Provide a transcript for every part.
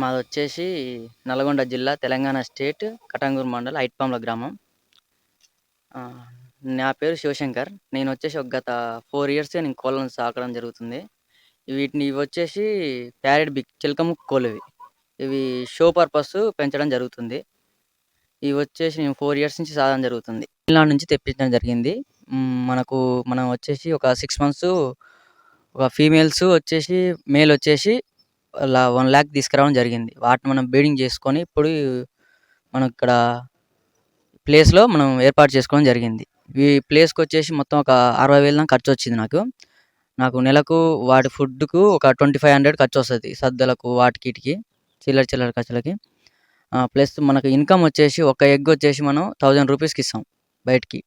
మాది వచ్చేసి నల్గొండ జిల్లా, తెలంగాణ స్టేట్, కటంగూరు మండల్, ఐట్పాంల గ్రామం. నా పేరు శివశంకర్. నేను వచ్చేసి ఒక గత ఫోర్ ఇయర్స్‌గా నేను కోళ్ళను సాకడం జరుగుతుంది. వీటిని వచ్చేసి ప్యారెట్ బిగ్ చిలకము కోళ్ళివి. ఇవి షో పర్పస్ పెంచడం జరుగుతుంది. ఇవొచ్చేసి నేను ఫోర్ ఇయర్స్ నుంచి సాధన జరుగుతుంది. తమిళనాడు నుంచి తెప్పించడం జరిగింది. మనకు మనం వచ్చేసి ఒక సిక్స్ మంత్స్ ఒక ఫీమేల్స్ వచ్చేసి మేల్ వచ్చేసి అలా వన్ ల్యాక్ తీసుకురావడం జరిగింది. వాటిని మనం బీడింగ్ చేసుకొని ఇప్పుడు మనం ఇక్కడ ప్లేస్‌లో మనం ఏర్పాటు చేసుకోవడం జరిగింది. ఈ ప్లేస్కి వచ్చేసి మొత్తం ఒక అరవై వేలు దాకా ఖర్చొచ్చింది నాకు. నాకు నెలకు వాటి ఫుడ్‌కు ఒక ట్వంటీ ఫైవ్ హండ్రెడ్ ఖర్చు వస్తుంది సద్దలకు వాటికిటికి చిల్లర చిల్లర ఖర్చులకి. ప్లస్ మనకు ఇన్‌కమ్ వచ్చేసి ఒక ఎగ్ వచ్చేసి మనం థౌజండ్ రూపీస్‌కి ఇస్తాం బయటికి.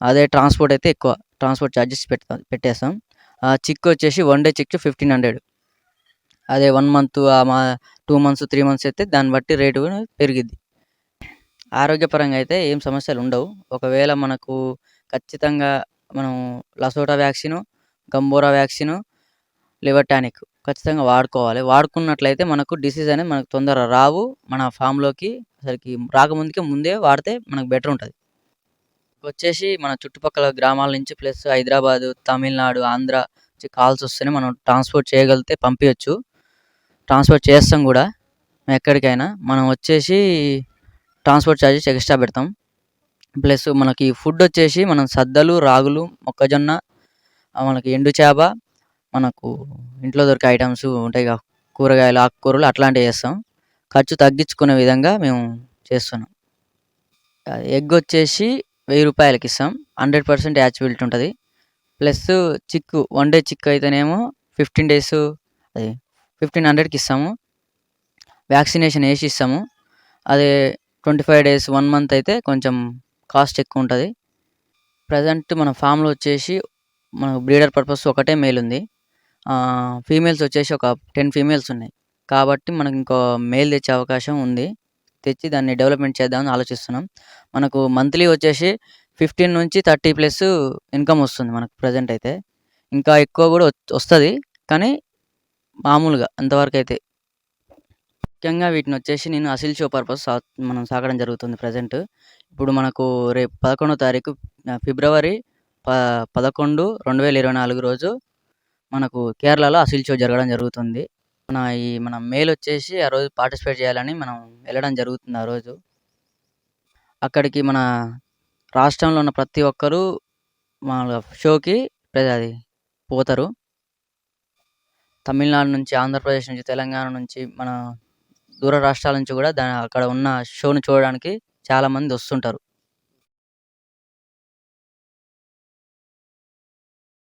అదే ట్రాన్స్‌పోర్ట్ అయితే ఎక్కువ. ట్రాన్స్‌పోర్ట్ చార్జెస్ పెడతాం పెట్టేస్తాం. చిక్ వచ్చేసి వన్ డే చిక్ 1500 అదే వన్ మంత్ టూ మా 2 మంత్స్, త్రీ మంత్స్ అయితే దాన్ని బట్టి రేటు పెరిగిద్ది. ఆరోగ్యపరంగా అయితే ఏం సమస్యలు ఉండవు ఒకవేళ మనకు ఖచ్చితంగా మనం LaSota vaccine, Gumboro vaccine, liver tonic ఖచ్చితంగా వాడుకోవాలి. వాడుకున్నట్లయితే మనకు డిసీజ్ అనేది మనకు తొందరగా రావు. మన ఫామ్‌లోకి అసలుకి రాకముందుకే ముందే వాడితే మనకు బెటర్ ఉంటుంది వచ్చేసి మన చుట్టుపక్కల గ్రామాల నుంచి ప్లస్ హైదరాబాదు, తమిళనాడు, ఆంధ్ర నుంచి కాల్స్ వస్తేనే మనం ట్రాన్స్‌పోర్ట్ చేయగలిగితే పంపించవచ్చు ట్రాన్స్‌పోర్ట్ చేస్తాం కూడా ఎక్కడికైనా. మనం వచ్చేసి ట్రాన్స్‌పోర్ట్ చార్జెస్ ఎక్స్‌ట్రా పెడతాం. ప్లస్ మనకి ఫుడ్ వచ్చేసి మనం సద్దలు, రాగులు, మొక్కజొన్న, మనకి ఎండు చేప, మనకు ఇంట్లో దొరికే ఐటమ్స్ ఉంటాయి కూరగాయలు, ఆకుకూరలు అట్లాంటివి చేస్తాం ఖర్చు తగ్గించుకునే విధంగా మేము చేస్తున్నాం. ఎగ్ వచ్చేసి వెయ్యి రూపాయలకి ఇస్తాం. 100% యాచబిలిటీ ఉంటుంది ప్లస్ చిక్కు వన్ డే చిక్కు అయితేనేమో 15 డేస్ అది 1500కి ఇస్తాము. వ్యాక్సినేషన్ వేసి ఇస్తాము. అదే 25 డేస్, వన్ మంత్ అయితే కొంచెం కాస్ట్ ఎక్కువ ఉంటుంది ప్రజెంట్ మన ఫామ్‌లో వచ్చేసి మనకు బ్రీడర్ పర్పస్ ఒకటే మేల్ ఉంది. ఫీమేల్స్ వచ్చేసి ఒక 10 ఫీమేల్స్ ఉన్నాయి. కాబట్టి మనకు ఇంకో మేల్ తెచ్చే అవకాశం ఉంది. తెచ్చి దాన్ని డెవలప్‌మెంట్ చేద్దామని ఆలోచిస్తున్నాం. మనకు మంత్లీ వచ్చేసి 15-30 ప్లస్ ఇన్‌కమ్ వస్తుంది మనకు ప్రజెంట్ అయితే. ఇంకా ఎక్కువ కూడా వస్తుంది కానీ మామూలుగా అంతవరకైతే. ముఖ్యంగా వీటిని వచ్చేసి నేను అసిల్ షో పర్పస్ సా మనం సాకడం జరుగుతుంది ప్రెజెంట్. ఇప్పుడు మనకు రేపు 11 తారీఖు ఫిబ్రవరి ప 11, 2024 రోజు మనకు కేరళలో అసిల్ షో జరగడం జరుగుతుంది. మన ఈ మన మేల్ వచ్చేసి ఆ రోజు పార్టిసిపేట్ చేయాలని మనం వెళ్ళడం జరుగుతుంది ఆ రోజు. అక్కడికి మన రాష్ట్రంలో ఉన్న ప్రతి ఒక్కరూ మామూలుగా షోకి ప్ర అది పోతారు. తమిళనాడు నుంచి, ఆంధ్రప్రదేశ్ నుంచి, తెలంగాణ నుంచి, మన దూర రాష్ట్రాల నుంచి కూడా దా అక్కడ ఉన్న షోని చూడడానికి చాలామంది వస్తుంటారు.